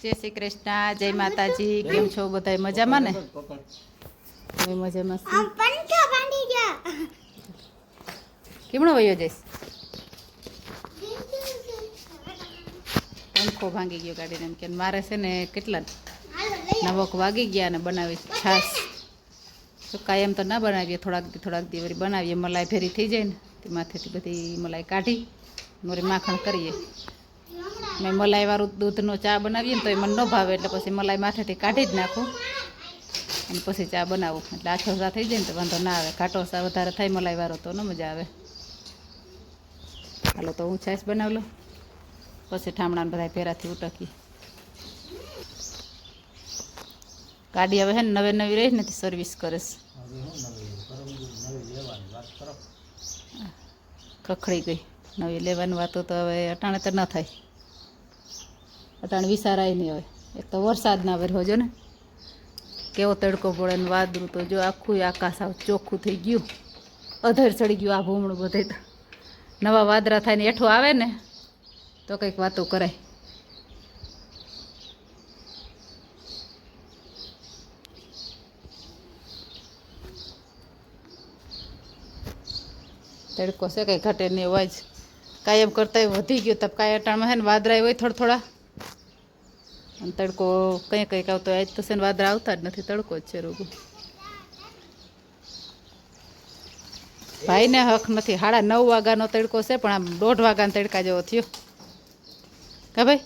જય શ્રી કૃષ્ણ જય માતાજી કેમ છો બધા મજામાં ને? હવે મજામાં કેમણો વયો જઈશ? પંખો ભાંગી ગયો ગાડીને એમ કે મારે છે ને કેટલા નવક વાગી ગયા ને બનાવીશ છાશ. તો કાયમ તો ના બનાવીએ થોડાક દી થોડાક દિવસ બનાવીએ મલાઈ ફેરી થઈ જાય ને તે માથેથી બધી મલાઈ કાઢી મોરી માખણ કરીએ. મેં મલાઈવાળું દૂધનો ચા બનાવીએ ને તો એ મને ન ભાવે, એટલે પછી મલાઈ માથેથી કાઢી જ નાખું. અને પછી ચા બનાવું. એટલે આછો ચા થઈ જાય ને તો વાંધો ના આવે. ઘાટો ચા વધારે થાય મલાઈવાળો તો ન મજા આવે. હાલો તો હું છાશ બનાવી લઉં. પછી ઠામણાને બધા ફેરાથી ઉટકી ગાડી હવે હે ને નવે નવી રહી નથી સર્વિસ કરીશ. કખડી ગઈ. નવી લેવાની વાતો તો હવે અટાણે તો ન થાય. અટાણે વિસારાય નહીં હોય. એક તો વરસાદ ના વર્યો જો ને. કેવો તડકો પડે ને વાદળું તો જો આખું આકાશ આવ ચોખ્ખું થઈ ગયું. અધર ચડી ગયું આ ભૂમણું બધે તો. નવા વાદરા થાય ને એઠું આવે ને, તો કંઈક વાતો કરાય. તડકો છે કંઈ ઘટે નહીં હોય જ. કાયમ કરતા વધી ગયો. તબ કાંઈ અટાણમાં છે ને વાદરા હોય થોડા થોડા. અને તડકો કંઈ કંઈક આવતો આજ તો શેન વાદળા આવતા જ નથી તડકો જ છે રોગો. ભાઈને હક નથી સાડા નવ વાગ્યાનો તડકો છે પણ આમ દોઢ વાગ્યાનો તડકા જેવો થયો. કા ભાઈ?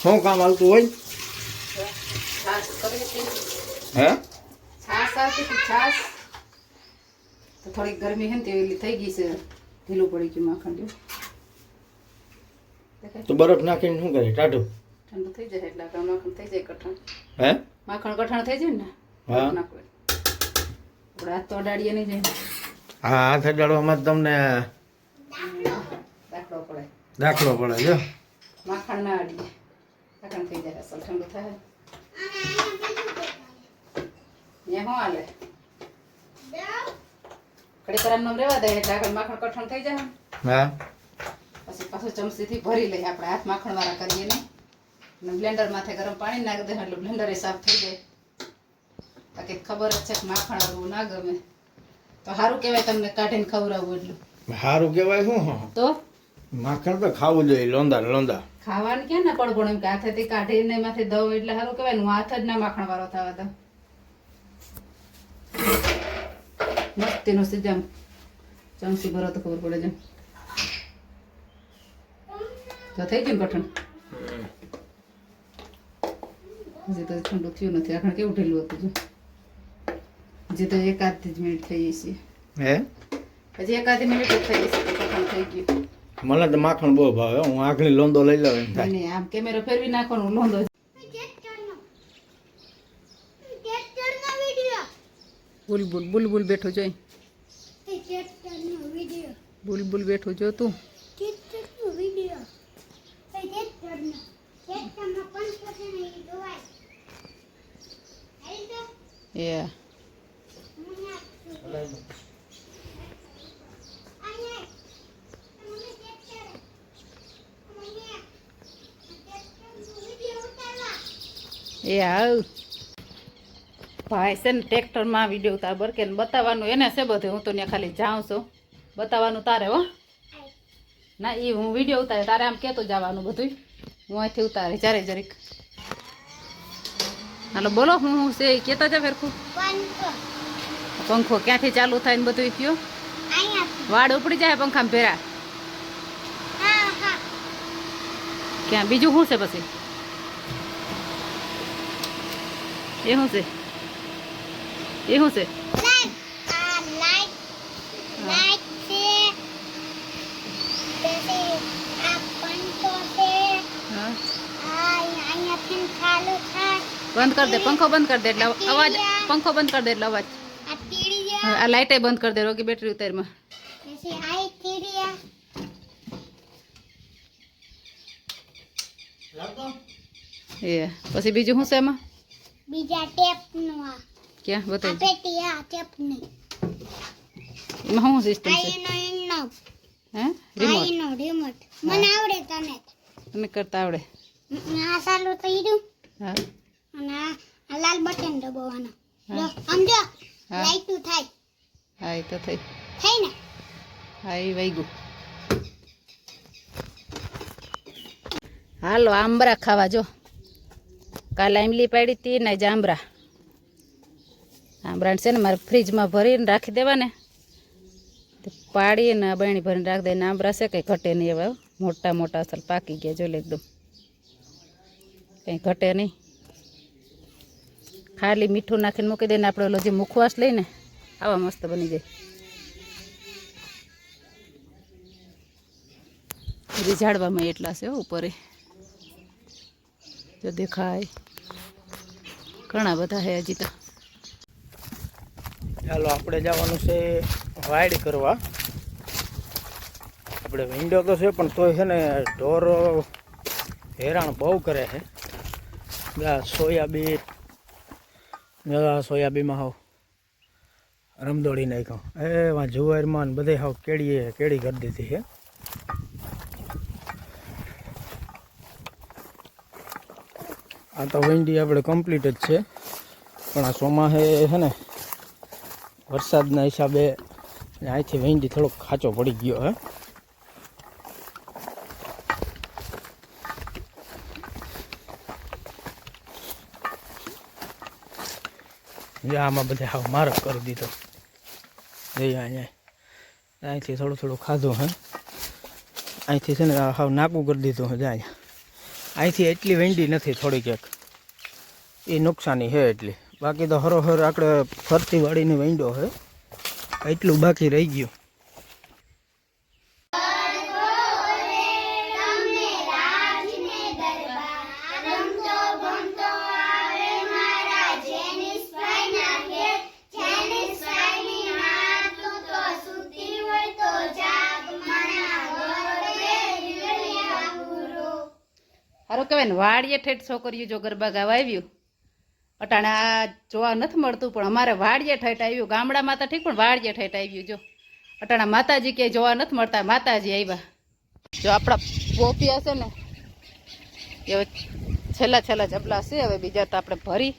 શું કામ આવતું હોય? હે? છાશ આવતી હતી તો થોડીક ગરમી હે ને તેલી થઈ ગઈ છે ઢીલું પડી ગયું માખણ જેવું? તો બરફ નાખીને શું કરે ટાઢું ઠંડુ થઈ જાય એટલે આપણે માખણ થઈ જાય કઠણ હે? માખણ કઠણ થઈ જાય ને? હા. હાથ તો અડાડીએ નહીં જાય. હા હાથ અડાડવામાં તમને દાખલો પડે. દાખલો પડે જો. માખણ ના અડીએ. કઠણ થઈ જાય અસલ ઠંડુ થાય. ને શું હાલે? કડી કરામ રેવા દે એટલે આગળ માખણ કઠણ થઈ જાય. હા. પછી ચમચીથી ભરી લઈએ. આપણે હાથ માખણ વાળા કરીએ ને. અને બ્લેન્ડર માથે ગરમ પાણી નાખી દે એટલે બ્લેન્ડર સાફ થઈ જાય. બાકી ખબર જ છે કે માખણ આવું ના ગમે. તો સારું કહેવાય તમને કાઢીને ખવડાવવું એટલું. સારું કહેવાય શું તો? માખણ તો ખાવું જોઈએ લોંદા લોંદા ખાવાનું ક્યાં ના પણ એમ કે હાથેથી કાઢીને માથે દઉં એટલે સારું કહેવાય હું હાથ જ ના માખણ વાળો થવા દઉં. મસ્તીનો સીધા ચમચી ભરો તો ખબર પડે જેમ તો થઈ ગયું ને કઠણ હજી તો ઠંડુ થયું નથી. આખણ કેવું ઢીલું હતું જો? હજી તો એકાદ જ મિનિટ થઈ છે. હે? હજી એકાદ મિનિટ જ થઈ છે. કઠણ થઈ ગયું. મને તો માખણ બહુ ભાવે. હું આખલી લોંદો લઈ લઉં એમ થાય. આમ કેમેરો ફેરવી નાખવાનો લોંદો બુલબુલ બુલબુલ બેઠો જોઈ. બુલબુલ બેઠો જો તું ટ્રેક્ટરનો વિડિયો એ ટ્રેક્ટરનો ટ્રેક્ટરમાં પંખો છે ને એ જોવાય આવી તો એ હું નાખું અહીંયા મને ટ્રેક્ટર મને ટ્રેક્ટરનો વિડિયો એ આવ ભાઈ છે ને ટ્રેક્ટરમાં વીડિયો ઉતાર બરકે ને બતાવવાનું એને છે બધું. હું તો ત્યાં ખાલી જાઉં છું. બતાવવાનું તારે હો. ના એ હું વીડિયો ઉતારે તારે આમ કહેતો જવાનું બધું હું અહીંથી ઉતારે. જ્યારે જરીક હાલો બોલો હું હું છે કેતા છે ફેરખું. પંખો. ક્યાંથી ચાલુ થાય ને બધું કયો વાડ ઉપડી જાય પંખામાં ભેરા. ક્યાં? બીજું શું છે પછી? એ શું છે? એ શું છે લાઈટ આ લાઈટ લાઈટ છે પછી આ પંખો છે હા આ અહીંયા ફેન ચાલુ થાય બંધ કરી દે પંખો બંધ કરી દે એટલે અવાજ પંખો બંધ કરી દે એટલે અવાજ. આ ટીડી હવે આ લાઇટે બંધ કરી દે રોકી બેટરી ઉતારમાં. પછી આ ટીડી એ પછી બીજું શું છે એમાં બીજા ટેપનું આ. ક્યાં? આ બતાવી પેટી આ ટેપની એમાં શું સિસ્ટમ આ છે? એનો એનો. હે? હા રિમોટ એનો રિમોટ મને આવડે તને. તને કરતા આવડે. હમ, આ ચાલુ થઈ રહ્યું હા. અને આ લાલ બટન દબાવવાનો. જો આમ જો હા. લાઈટું થાય. હા એ તો થઈ. થઈ ને? હા એ વૈગું હાલો આંબરા ખાવા જો. કાલે આંબલી પાડી હતી ને જાંબરા આંબરા. છે ને મારે ફ્રીજમાં ભરીને રાખી દેવાને. પાડીને બહેણી ભરીને રાખી દઈને ને આંબરા છે કંઈ ઘટે નહીં એવા હો. મોટા મોટા અસલ પાકી ગયા જો લે એકદમ. કંઈ ઘટે નહીં. ખાલી મીઠું નાખીને મૂકી દઈને આપણે ઓલો જે મુખવાસ લઈને આવા મસ્ત બની જાય. રીઝાડવામાં એટલા છે ઉપર. જો દેખાય. ઘણા બધા છે હજી તો. ચાલો, આપણે જવાનું છે વાઇડ કરવા. આપણે વિન્ડો તો છે, પણ તોય છે ને ઢોર હેરાન બહુ કરે છે. સોયાબીન સોયાબીનમાં હાવ રમદોડી નાખ્યો એ વાં જુવારમાં બધે હાવ કેળીએ, કેળી કરી દીધી છે. આ તો વેંડી આપણે કમ્પ્લીટ જ છે. પણ આ ચોમાસે છે ને, વરસાદના હિસાબે અહીંથી વેંડી થોડોક ખાચો પડી ગયો હે. જે, આમાં બધે હાવ મારક કરી દીધો. જઈએ અહીંયા અહીંથી થોડું થોડું ખાધું, હે. અહીંથી છે ને હાવ નાકું કરી દીધું, હે જાય અહીંથી એટલી વેંડી નથી થોડીક એક. એ નુકસાની છે એટલી. બાકી તો હરોહર આપણે ફરતી વાળીને વેંડો છે એટલું બાકી રહી ગયું. સારું કહેવાય ને, વાડીએ ઠેઠ છોકરીઓ જો ગરબા ગાવા આવ્યું, અટાણે આ જોવા નથી મળતું, પણ અમારે વાડીએ ઠેઠ આવ્યું, ગામડામાં તો ઠીક, પણ વાડીએ ઠેઠ આવ્યું, જો. અટાણા માતાજી ક્યાંય જોવા નથી મળતા, માતાજી આવ્યા. જો આપણા પોપિયા છે ને હવે છેલ્લા છેલ્લા જબલા છે હવે બીજા તો આપણે ભરી,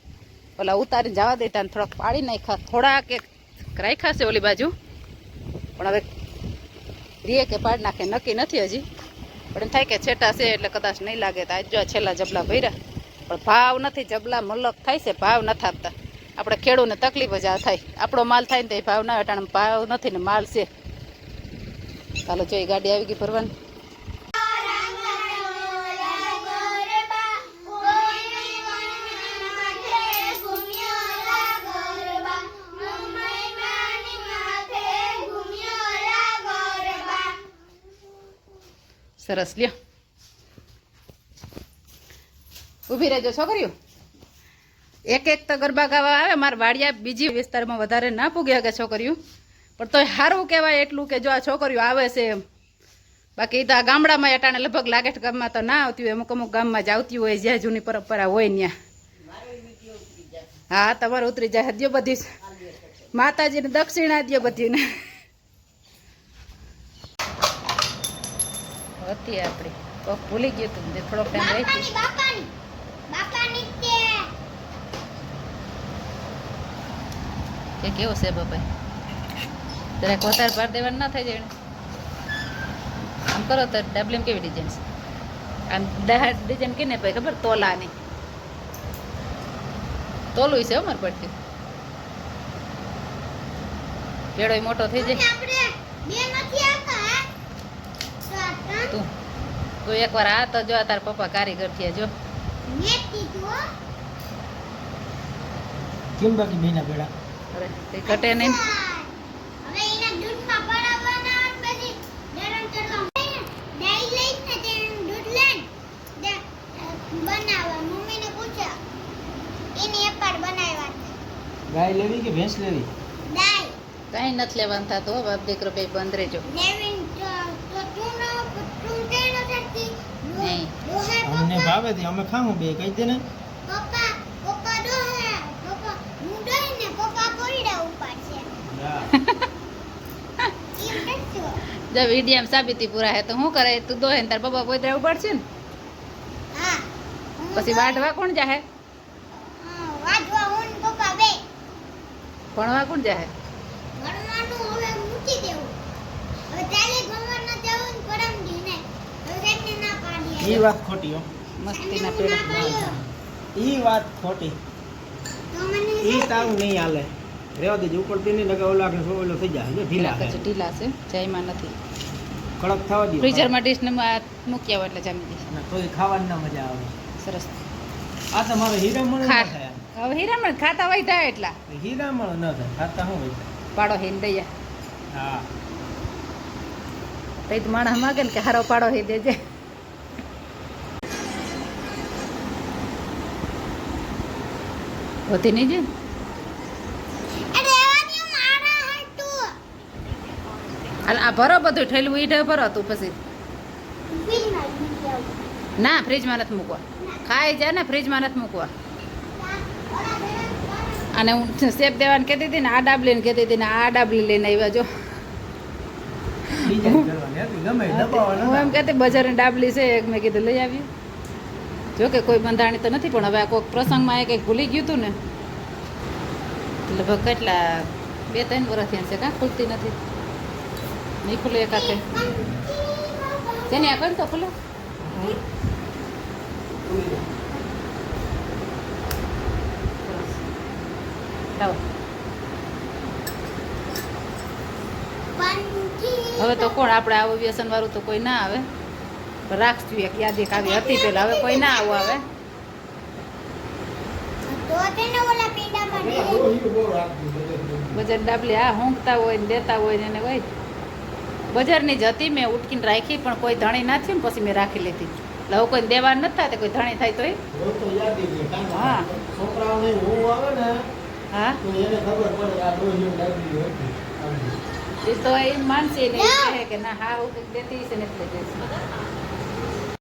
ઓલા ઉતારીને જવા દેતા ને થોડાક પાડી નાખ્યા, થોડાક એક રાખ્યા છે ઓલી બાજુ. પણ હવે રીએ કે પાડી નાખે, નક્કી નથી હજી. પણ એમ થાય કે છેટા છે એટલે કદાચ નહીં લાગે તો આજ જો છેલ્લા જબલા ભર્યા. પણ ભાવ નથી, જબલા મલક થાય છે, ભાવ નથી આપતા. આપણે ખેડૂને તકલીફ જ આ થાય. આપણો માલ થાય ને તો એ ભાવ ના અટાણે ભાવ નથી ને માલ છે. ચાલો જો એ ગાડી આવી ગઈ ભરવાની. સરસ લ્યો. ઊભી રહેજો, છોકરીઓ. એક એક તો ગરબા ગાવા આવે, મારા વાડિયા બીજી વિસ્તારમાં વધારે ના પૂગ્યા કે છોકરીઓ. પણ તોય સારું કહેવાય એટલું કે જો આ છોકરીઓ આવે છે એમ. બાકી તો આ ગામડામાં એટાણે લગભગ લાગેઠ ગામમાં તો ના આવતી હોય, અમુક અમુક ગામમાં જ આવતી હોય, જ્યાં જૂની પરંપરા હોય ત્યાં હા, તમારે ઉતરી જાય હદ્યો બધી માતાજીને દક્ષિણા દો બધીને. હતી આપણી કોક ભૂલી ગયું તું જે થોડોક ટાઈમ રહી કે કેવો છે બાપા જરાક વધારે ભાર દેવાનું ના થાય જાય આમ કરો તો ડબલીમ કેવી ડિઝાઇન છે? આમ ડિઝાઇન કેને ભાઈ ખબર? તોલાની. તોલું છે અમારે પડતી પેડો મોટો થઈ જાય આપણે બે નથી આવતા હે તો આ ત્રણ તું તું એકવાર આ તો જો તાર પપ્પા કારીગર થયા જો. કેમ બાકી બેના ભેડા અરે તે કટે નહીં. હવે એના દૂધમાં પડાવવાના પછી ગરમ કરવા દહીં લઈશ તેનું દૂધ લઈને બનાવવા. મમ્મીને પૂછ્યા એની અપાર બનાવ્યા ગાય લેવી કે ભેંસ લેવી? ગાય. કાંઈ નથી લેવાનું થતું હો બાપ દીકરો બે બંધ રહેજો. લેવીન ડોહે ભાવે તે અમે ખાવું બે કહી દે ને. પપ્પા પપ્પા ડોહે પપ્પા હું ડોહી ને પપ્પા કોયડા ઉપાડશે એમ નથી જો વિડીયામ સાબિતી પૂરા હે તો શું કરે? તું દોહે ને તાર બાબા પોતે પડશે ને? પછી વાઢવા કોણ જાહે? હા, વાંચવા હું ને પપ્પા બે. ભણવા કોણ જાહે? એ વાત ખોટી હો. મસ્તીના પેડા. એ વાત ખોટી. ઈ એ તાવ નહીં હાલે. રેવા દેજો ઉપડતી નહીં નકર ઓલા કે ઓલો થઈ જાય. જો ઢીલા છે ઢીલા છે જયમાં નથી. કડક થવા દે ફ્રીઝરમાં ડીશને મૂકી હોય એટલે જામી દે તો તોય ખાવાની ના મજા આવે. સરસ. આ તમારો હીરામણ થાય. હવે હીરામણ ખાતા હોય થાય એટલા. હીરામણ ન થાય. ખાતા હું હોય પાડો દઈએ. હા. તો માણસ માગે ને કે હારો પાડો હી દેજે. હોતી નહીં હાલ આ ભરો બધું ઠેલું ઈઢે ભરો તું પછી. ના ફ્રીજમાં નથી મૂકવા. ખાઈ જાય ને ફ્રીજમાં નથી મૂકવા. અને હું શેપ દેવાને કહેતી હતી ને આ ડાબલીને કહેતી હતી ને આ ડાબલી લઈને આવ્યા જો. હું એમ. કહેતી બજારની ડાબલી છે એક મેં કીધું લઈ આવી જો કે કોઈ બંધાણી તો નથી પણ હવે આ કોઈક પ્રસંગમાં એ કંઈક ભૂલી ગયું હતું ને લગભગ કેટલા બે ત્રણ વર્ષ થયા છે કાં ખુલતી નથી. નહીં ખુલે એકાતે જેને આ કરી તો ખુલે. હવે તો કોણ આપણે આવું વ્યસન વાળું તો કોઈ ના આવે. રાખશું. એક યાદ એક આવી હતી પેલા હવે કોઈ ના આવું આવે. બજાર ડાબલી આ હોંકતા હોય ને દેતા હોય ને એને હોય બજારની જ હતી મેં ઉટકીને રાખી પણ કોઈ ધણી ના થયું ને પછી મેં રાખી લીધી. એટલે હવે કોઈ દેવા નથી થતા કોઈ ધણી થાય તોય. હા. હા. એ તો એ માનશે ને કે ના હા હું દેતી છે ને એટલે દેશે.